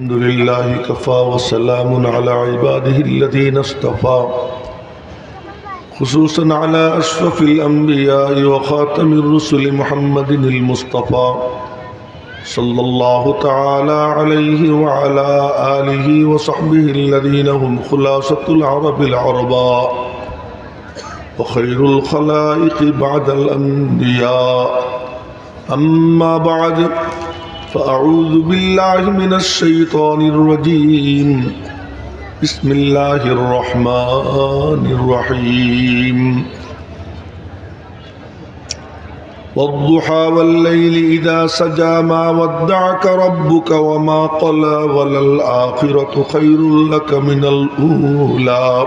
الحمد لله كفى وسلام على عباده الذين اصطفى. خصوصا على أشرف الأنبياء وخاتم الرسل محمد المصطفى صلى الله تعالى عليه وعلى آله وصحبه الذين هم خلاصة العرب العرباء. وخير الخلائق بعد الأنبياء. أما بعد فأعوذ بالله من الشيطان الرجيم. بسم الله الرحمن الرحيم. والضحى والليل إذا سجى ما ودعك ربك وما قلى وللآخرة خير لك من الأولى.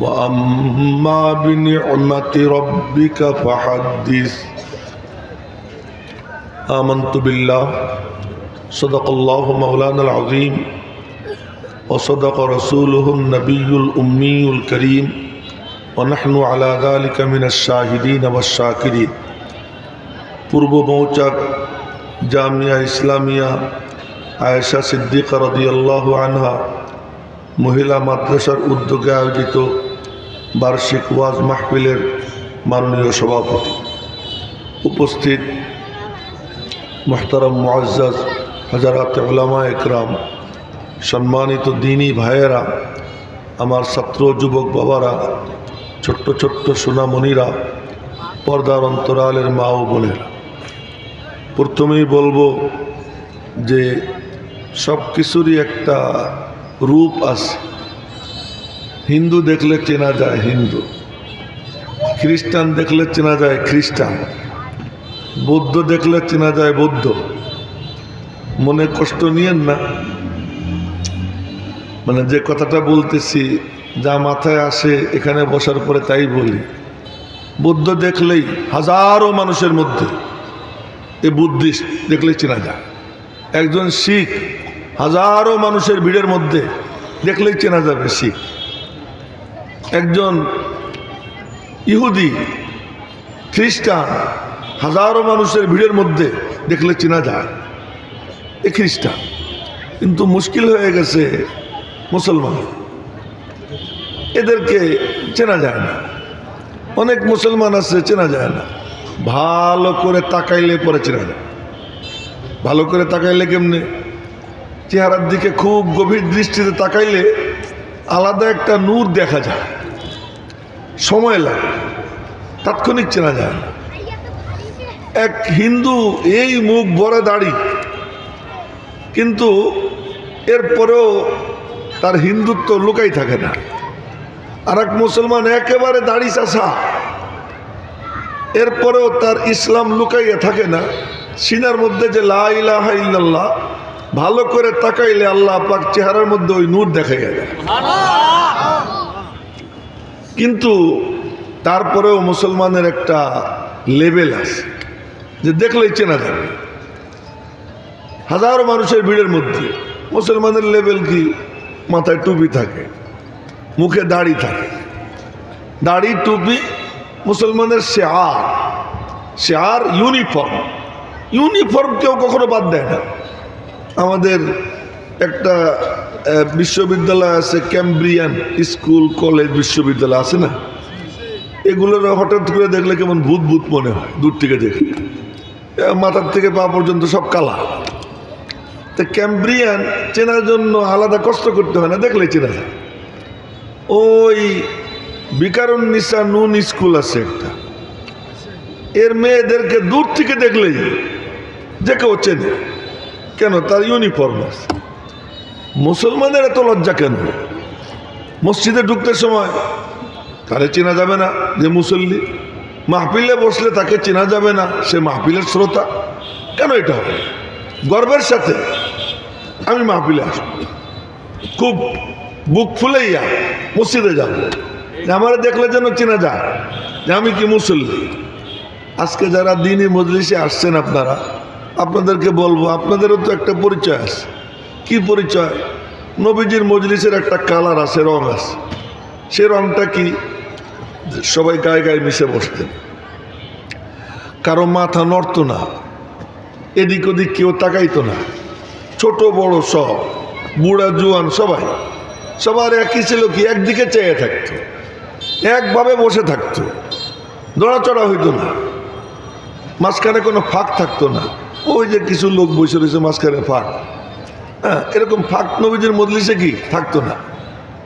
وأما بنعمة ربك فحدث آمنت بالله صدق الله مولانا العظيم وصدق رسوله النبي الأمي الكريم ونحن على ذلك من الشاهدين والشاكرين পূর্ব মৌচাক জামিয়া ইসলামিয়া আয়েশা সিদ্দিকা রদিয়াল্লাহু আনহা মহিলা মাদ্রাসার উদ্যোগে আয়োজিত বার্ষিক ওয়াজ মাহফিলের মাননীয় সভাপতি। উপস্থিত মোহতারাম মুআজ্জাজ হাজারাত উলামা একরাম, সম্মানিত দিনী ভাইয়েরা, আমার ছাত্র যুবক বাবারা, ছোট্ট ছোট্ট সোনামণিরা, পর্দার অন্তরালের মা ও প্রথমেই বলব যে সব কিছুরই একটা রূপ আছে। হিন্দু দেখলে চেনা যায় হিন্দু। খ্রিস্টান দেখলে চেনা যায় খ্রিস্টান। বৌদ্ধ দেখলে চেনা যায় বৌদ্ধ। মনে কষ্ট নিয়েন না। মানে যে কথাটা বলতেছি, যা মাথায় আসে এখানে বসার পরে তাই বলি। বৌদ্ধ দেখলেই হাজারো মানুষের মধ্যে এ বুদ্ধিস্ট দেখলেই চেনা যায়। একজন শিখ হাজারো মানুষের ভিড়ের মধ্যে দেখলেই চেনা যাবে শিখ। একজন ইহুদি, খ্রিস্টান, হাজারো মানুষের ভিড়ের মধ্যে দেখলে চেনা যায়, এ খ্রিস্টান। কিন্তু মুশকিল হয়ে গেছে মুসলমান। এদেরকে চেনা যায় না। অনেক মুসলমান আছে, চেনা যায় না। ভালো করে তাকাইলে পরে চেনা যায়। ভালো করে তাকাইলে কেমনে? চেহারার দিকে খুব গভীর দৃষ্টিতে তাকাইলে আলাদা একটা নূর দেখা যায়। সময় লাগে। তাৎক্ষণিক চেনা যায় না। এক হিন্দু এই মুখ বড় দাড়ি, কিন্তু এরপরেও তার হিন্দুত্ব লুকাই থাকে না। আর এক মুসলমান একেবারে দাড়ি চাষা এরপরেও তার ইসলাম লুকাইয়া থাকে না। সিনার মধ্যে যে লা ইলাহা ইল্লাল্লাহ, ভালো করে তাকাইলে আল্লাহ পাক চেহারার মধ্যে ওই নূর দেখা যায়। কিন্তু তারপরেও মুসলমানের একটা লেভেল আছে যে দেখলেই চেনা যাবে। হাজারো মানুষের ভিড়ের মধ্যে মুসলমানের লেভেল কি? মাথায় টুপি থাকে, মুখে দাড়ি থাকে। দাড়ি, টুপি মুসলমানের শেয়ার শেয়ার ইউনিফর্ম। ইউনিফর্ম কেউ কখনো বাদ দেয় না। আমাদের একটা বিশ্ববিদ্যালয় আছে ক্যাম্ব্রিয়ান স্কুল কলেজ বিশ্ববিদ্যালয় আছে না? এগুলোর হঠাৎ করে দেখলে কেমন ভূত ভূত মনে হয়, দূর থেকে দেখলে মাথার থেকে পা পর্যন্ত সব কালা। তো ক্যাম্ব্রিয়ান চেনার জন্য আলাদা কষ্ট করতে হয় না দেখলে চেনা যায়। ওই বিকারণ নিসা নুন স্কুল আছে একটা। এর মেয়েদেরকে দূর থেকে দেখলেই যে কেউ চেনে। কেন? তার ইউনিফর্ম আছে। মুসলমানের এত লজ্জা কেন? মসজিদে ঢুকতে সময় তারে চেনা যাবে না যে মুসল্লি। মাহফিলে বসলে তাকে চেনা যাবে না, সে মাহফিলের শ্রোতা। কেন এটা হবে? গর্বের সাথে আমি মাহফিলে আসব। খুব বুক ফুলেইয়া মসজিদে যাব। আমার দেখলে যেন চেনা যায় যে আমি কি মুসল্লি। আজকে যারা দিনই মজলিসে আসছেন আপনারা, আপনাদেরকে বলব, আপনাদেরও তো একটা পরিচয় আছে। কি পরিচয়? নবীজির মজলিসের একটা কালার আছে, রং আছে। সে রংটা কি? সবাই গায়ে গায়ে মিশে বসতেন। কারও মাথা নড়তো না, এদিক ওদিক কেউ তাকাইতো না। ছোট, বড় সব, বুড়া, জুয়ান সবাই। সবার একই ছিল কি? একদিকে চেয়ে থাকতো, একভাবে বসে থাকতো। দড়াচড়া হইতো না। মাঝখানে কোনো ফাঁক থাকতো না। ওই যে কিছু লোক বসে রয়েছে মাঝখানে ফাঁক। হ্যাঁ এরকম ফাঁক নবীজির মজলিসে কি? থাকতো না।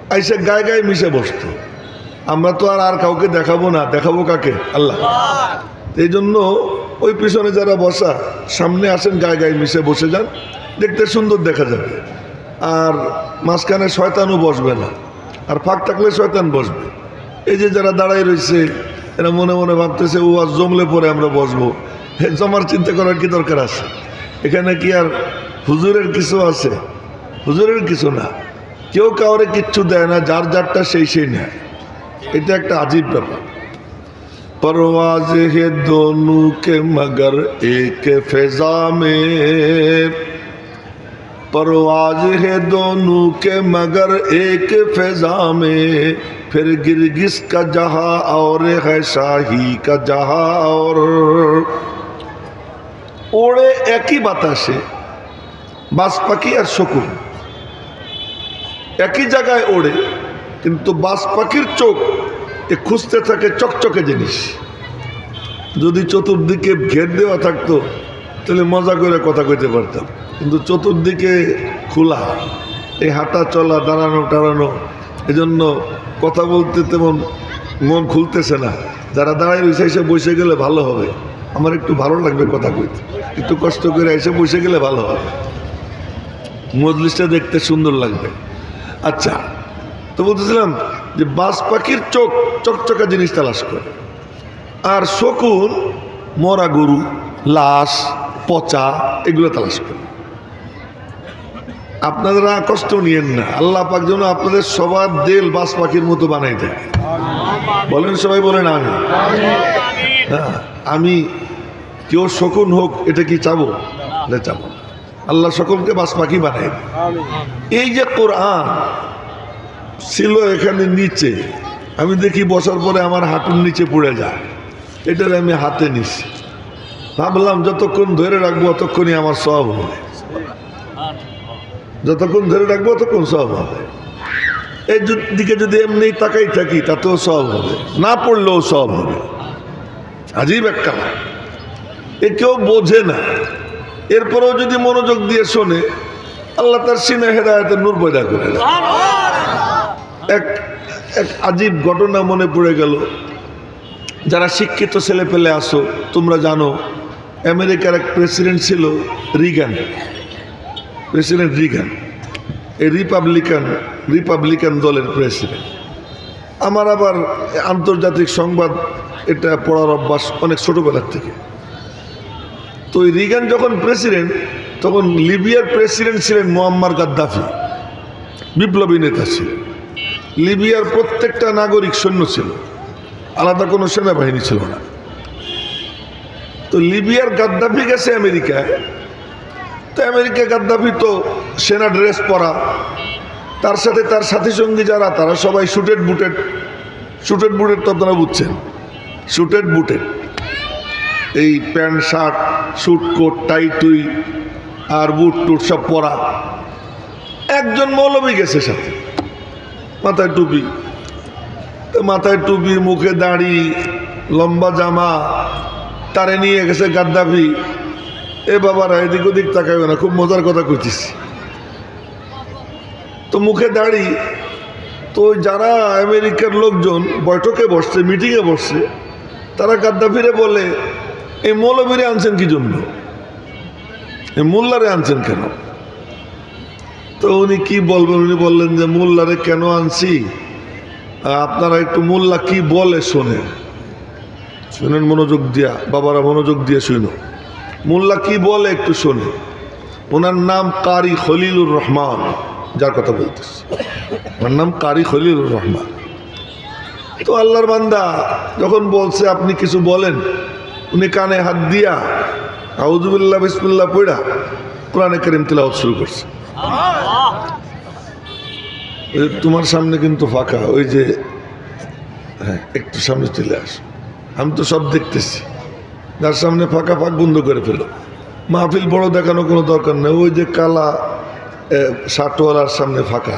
আইসে গায়ে গায়ে মিশে বসতো। আমরা তো আর আর কাউকে দেখাবো না। দেখাবো কাকে? আল্লাহ। এই জন্য ওই পিছনে যারা বসা, সামনে আসেন, গায়ে গায়ে মিশে বসে যান। দেখতে সুন্দর দেখা যাবে। আর মাঝখানে শয়তানও বসবে না। আর ফাঁক থাকলে শয়তান বসবে। এই যে যারা দাঁড়াই রয়েছে, এরা মনে মনে ভাবতেছে, ও, আজ জমলে পরে আমরা বসবো। জমার চিন্তা করার কি দরকার আছে? এখানে কি আর হুজুরের কিছু আছে। হুজুরের কিছু না। কেউ কাউরে কিচ্ছু দেয় না، যার যারটা সেই সেই নেয়। এটা একটা আজীব ব্যাপার। پرواز ہے دونوں کے مگر ایک فضا پرواز ہے دونوں کے مگر ایک فضا میں پھر گرگس کا جہاں اور ہے شاہی کا جہاں اور اوڑے ایک ہی بتاشے বাস পাখি আর শকুন। একই জায়গায় ওড়ে, কিন্তু বাস পাখির চোখ, এ খুঁজতে থাকে চকচকে জিনিস। যদি চতুর্দিকে ঘের দেওয়া থাকতো, তাহলে মজা করে কথা কইতে পারতাম। কিন্তু চতুর্দিকে খোলা এই হাঁটা চলা, দাঁড়ানো, টাড়ানো, এজন্য কথা বলতে তেমন মন খুলতেছে না। যারা দাঁড়ায় রয়েছে, এসে বসে গেলে ভালো হবে। আমার একটু ভালো লাগবে কথা কইতে। একটু কষ্ট করে এসে বসে গেলে ভালো হবে। মজলিসটা দেখতে সুন্দর লাগবে। আচ্ছা তো বলতেছিলাম যে বাস পাখির চোখ, চকচকা জিনিস তালাশ করে। আর শকুন, মরা গরু, লাশ, পচা, এগুলো তালাশ করে। আপনারা কষ্ট নিয়েন না। আল্লাহ পাক যেন আপনাদের সবার দেল বাস পাখির মতো বানাই দেয়। বলেন সবাই বলেন আমি। হ্যাঁ আমি কেউ শকুন হোক, এটা কি চাবো? চাবো। আল্লাহ সকলকে বাস পাখি বানাই এই যে কোরআন ছিল এখানে নিচে আমি দেখি বসার পরে আমার হাঁটুর নিচে পড়ে যায়। এটার আমি হাতে নিছি। ভাবলাম যতক্ষণ ধরে রাখব ততক্ষণই আমার সব হবে। যতক্ষণ ধরে রাখব ততক্ষণ সব হবে। এই দিকে যদি এমনি তাকাই থাকি তাতেও সব হবে। না পড়লেও সব হবে। আজীব এক কালা এ কেউ বোঝে না। এরপরেও যদি মনোযোগ দিয়ে শোনে, আল্লাহ তার সিনে হেদায়তের নূর পয়দা করে। এক এক আজীব ঘটনা মনে পড়ে গেল। যারা শিক্ষিত ছেলে পেলে আসো তোমরা জানো, আমেরিকার এক প্রেসিডেন্ট ছিল রিগান। প্রেসিডেন্ট রিগান, এই রিপাবলিকান রিপাবলিকান দলের প্রেসিডেন্ট। আমার আবার আন্তর্জাতিক সংবাদ এটা পড়ার অভ্যাস অনেক ছোটোবেলার থেকে। তো ওই রিগান যখন প্রেসিডেন্ট তখন লিবিয়ার প্রেসিডেন্ট ছিলেন মোয়াম্মার গাদ্দাফি। বিপ্লবী নেতা ছিলেন। লিবিয়ার প্রত্যেকটা নাগরিক সৈন্য ছিল। আলাদা কোনো সেনাবাহিনী ছিল না। তো লিবিয়ার গাদ্দাফি গেছে আমেরিকায়। তো আমেরিকা গাদ্দাফি তো সেনা ড্রেস পরা। তার সাথে তার সাথী সঙ্গী যারা, তারা সবাই শুটেড বুটেড শুটেড বুটেড তো আপনারা বুঝছেন। শুটেড বুটেড এই pant, shirt, suit coat, tie টুই আর বুট টুট সব পরা। একজন মৌলবী গেছে সাথে। মাথায় টুপি। মাথায় টুপি, মুখে দাড়ি, লম্বা জামা, তারে নিয়ে গেছে গাদ্দাফি। এ বাবারা, এদিক ওদিক তাকাবে না, খুব মজার কথা কইতেছি তো মুখে দাড়ি। তো যারা আমেরিকার লোকজন বৈঠকে বসছে, মিটিংয়ে বসছে, তারা গাদ্দাফিরে বলে এই মৌলবীরে আনছেন কি জন্য? এই মোল্লারে আনছেন কেন? তো উনি কি বলবেন? উনি বললেন যে, মোল্লারে কেন আনছি? আপনারা একটু মোল্লা কি বলে শোনেন শুনেন, মনোযোগ দিয়া, বাবারা মনোযোগ দিয়ে শুনো। মোল্লা কি বলে একটু শোনে। ওনার নাম কারি খলিলুর রহমান, যার কথা বলতেছি। ওনার নাম কারি খলিলুর রহমান। তো আল্লাহর বান্দা যখন বলছে, আপনি কিছু বলেন? উনি কানে হাত দিয়া আউজুবিল্লাহ বিসমুল্লাহ পড়া কোরআনে করিম তিলাওয়াত শুরু করছে। তোমার সামনে কিন্তু ফাঁকা, ওই যে হ্যাঁ একটু সামনে চলে আস। আমি তো সব দেখতেছি। যার সামনে ফাঁকা ফাঁক বন্ধ করে ফেলো। মাহফিল বড় দেখানো কোনো দরকার নেই। ওই যে কালা শার্টওয়ালার সামনে ফাঁকা,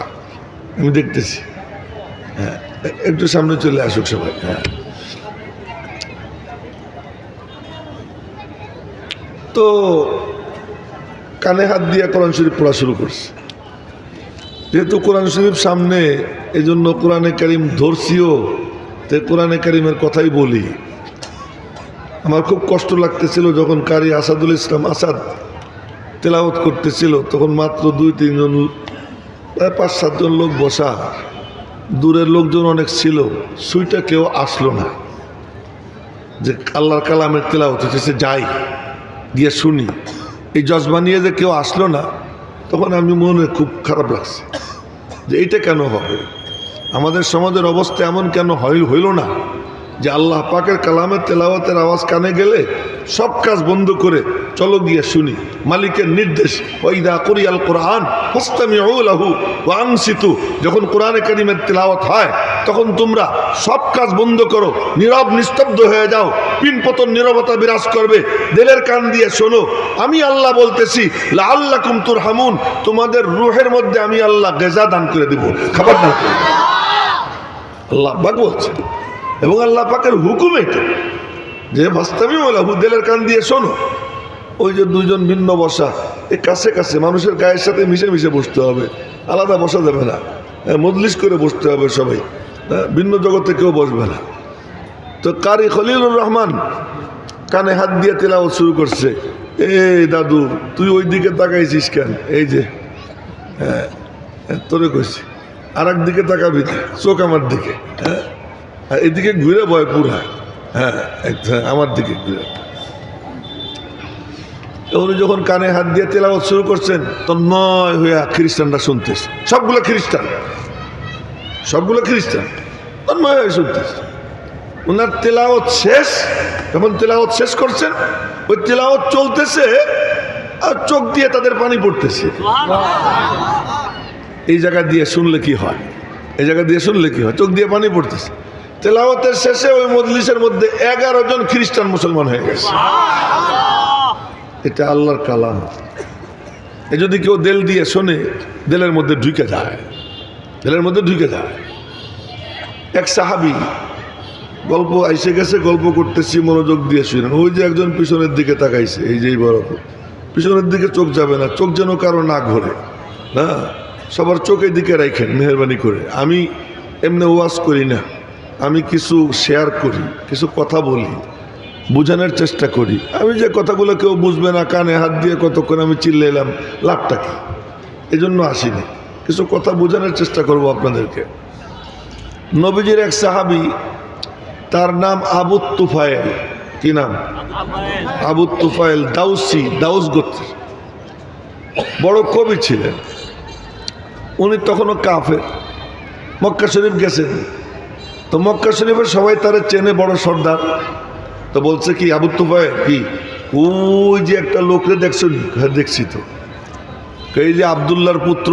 আমি দেখতেছি। হ্যাঁ একটু সামনে চলে আসুক সবাই। হ্যাঁ। তো কানে হাত দিয়ে কোরআন শরীফ পড়া শুরু করছে। যেহেতু কোরআন শরীফ সামনে এই জন্য কোরআনে কারিম ধরছিও তো কোরআনে কারিমের কথাই বলি। আমার খুব কষ্ট লাগতেছিল যখন কারি আসাদুল ইসলাম আসাদ তেলাওয়াত করতেছিল, তখন মাত্র দুই, তিনজন, প্রায় পাঁচ, সাতজন লোক বসা। দূরের লোকজন অনেক ছিল, সুইটা কেউ আসলো না। যে আল্লাহর কালামের তেলাওয়াত হচ্ছে যাই। গিয়ে শুনি। এই জজবা নিয়ে যে কেউ আসলো না, তখন আমি মনে খুব খারাপ লাগছে যে এইটা কেন হবে? আমাদের সমাজের অবস্থা এমন কেন হইল না যে আল্লাহ পাকের কালামের তেলাওয়াতের আওয়াজ কানে গেলে সব কাজ বন্ধ করে চলো গিয়ে শুনি। মালিকের নির্দেশ কোরআন যখন কোরআনে কারিমের তেলাওয়াত হয়, তখন তোমরা সব কাজ বন্ধ করো, নীরব নিস্তব্ধ হয়ে যাও পিনপতন নীরবতা বিরাজ করবে, দিলের কান দিয়ে শোনো, আমি আল্লাহ বলতেছি আল্লাহ কুমতুর হামুন তোমাদের রুহের মধ্যে আমি আল্লাহ গেজা দান করে দিব। খাবার দান করে। আল্লাহ বলছে। এবং আল্লাহ পাকের হুকুম এটা। যে বাস্তবই বলা দিলের কান দিয়ে শোনো। ওই যে দুজন ভিন্ন বসা এ কাছে কাছে মানুষের গায়ের সাথে মিশে মিশে বসতে হবে। আলাদা বসা যাবে না। হ্যাঁ, মজলিস করে বসতে হবে সবাই। হ্যাঁ, ভিন্ন জগতে কেউ বসবে না। তো কারি খলিলুর রহমান কানে হাত দিয়ে তেলাও শুরু করছে। এই দাদু তুই ওই দিকে তাকাইছিস কেন? এই যে হ্যাঁ হ্যাঁ, তোরে কইছি। আর দিকে তাকাবি চোখ আমার দিকে হ্যাঁ। এদিকে ঘুরে বয় পুরা। হ্যাঁ একটা আমার দিকে। উনি যখন কানে হাত দিয়ে তেলাওয়াত শুরু করছেন, তন্ময় হইয়া খ্রিস্টানরা শুনতেছে। সবগুলো খ্রিস্টান। সবগুলো খ্রিস্টান। তন্ময় হয়ে শুনতেছে। ওনার তেলাওয়াত শেষ, যখন তেলাওয়াত শেষ করছেন, ওই তেলাওয়াত চলতেছে আর চোখ দিয়ে তাদের পানি পড়তেছে। এই জায়গা দিয়ে শুনলে কি হয়? এই জায়গা দিয়ে শুনলে কি হয়? চোখ দিয়ে পানি পড়তেছে। তেলাওয়াতের শেষে ওই মজলিসের মধ্যে এগারো জন খ্রিস্টান মুসলমান হয়ে গেছে। এটা আল্লাহর কালাম। এ যদি কেউ দেল দিয়ে শোনে, দেলের মধ্যে ঢুকে যায়। দেলের মধ্যে ঢুকে যায়। এক সাহাবি গল্প আইসে গেছে, গল্প করতেছি, মনোযোগ দিয়ে শুনেন ওই যে একজন পিছনের দিকে তাকাইছে, এই যে এই বড় পিছনের দিকে চোখ যাবে না, চোখ যেন কারও না ঘোরে। না, সবার চোখের দিকে রাখেন, মেহরবানি করে। আমি এমনি ওয়াজ করি না। আমি কিছু শেয়ার করি, কিছু কথা বলি, বোঝানোর চেষ্টা করি। আমি যে কথাগুলো কেউ বুঝবে না, কানে হাত দিয়ে কতক্ষণ আমি চিল্লে এলাম লাভটা কি? এই জন্য আসিনি। কিছু কথা বোঝানোর চেষ্টা করব আপনাদেরকে। নবীজির এক সাহাবি, তার নাম আবু তুফায়েল। কি নাম? আবু তুফায়েল দাউসি, দাউস গোত্রের। বড় কবি ছিলেন। উনি তখনও কাফের। মক্কা শরীফ গেছেন। তো মক্কা শরীফের সবাই তারা চেনে বড় সর্দার। তো বলছে কি, আবু তুফায়েল, কি? ওই যে একটা লোকরে দেখছ? হ্যাঁ দেখছি তো। এই যে আবদুল্লাহর পুত্র?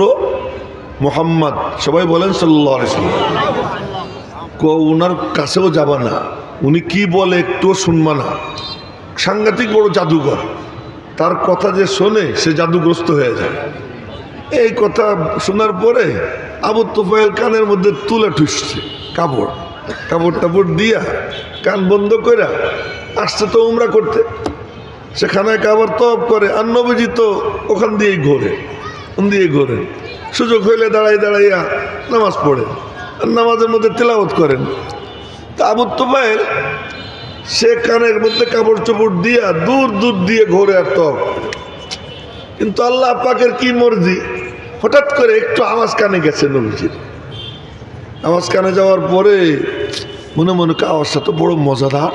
মোহাম্মদ, সবাই বলেন সাল্লাহ ওনার কাছেও যাবা না। উনি কি বলে একটুও শুনবা না। সাংঘাতিক বড় জাদুঘর। তার কথা যে শোনে, সে জাদুগ্রস্ত হয়ে যায়। এই কথা শোনার পরে আবু তুফাইল কানের মধ্যে তুলে ঠুসছে, কাপড়। কাপড় টাপড় দিয়া কান বন্ধ করে আসছে তো উমরা করতে। সেখানে কাবার তপ করে, আর নবীজি তো ওখান দিয়েই ঘোরে, ওখান দিয়ে ঘোরে। সুযোগ হইলে দাঁড়াই দাঁড়াইয়া নামাজ পড়ে, আর নামাজের মধ্যে তেলাওত করেন। তা আবু তুফাইল সে কানের মধ্যে কাপড় চোপড় দিয়া দূর দূর দিয়ে ঘোরে আর তপ কিন্তু আল্লাহ পাকের কি মর্জি? হঠাৎ করে একটু আওয়াজ কানে গেছে নবীজির। কানে যাওয়ার পরে মনে মনে কাওয়াজটা তো বড় মজাদার।